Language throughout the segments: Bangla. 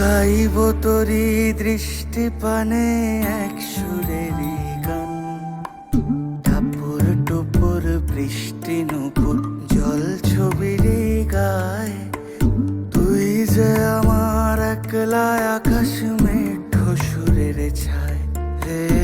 গাইব তরি দৃষ্টি পানে এক সুরের গান। ঠাপুর টুপুর বৃষ্টি নুপুর জল ছবির গায়। তুই যে আমার একলা আকাশ মেঠো সুরের ছায় রে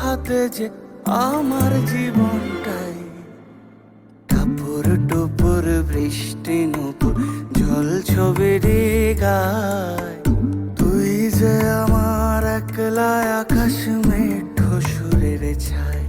হাতে যে আমার জীবনটাই। টাপুর টুপুর বৃষ্টি নতুন জল ছবি গায় তুই যে আমার একলা আকাশ মেঠো সুরের ছায়।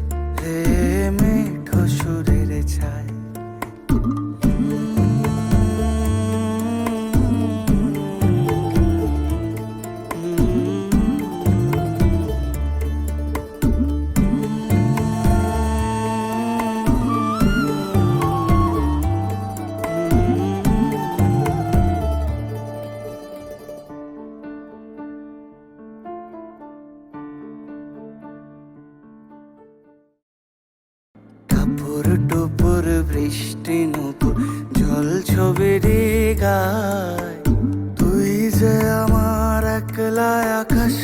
টাপুর টুপুর বৃষ্টি নুপুর জল ছবি রে গায়। তুই যে আমার একলা আকাশ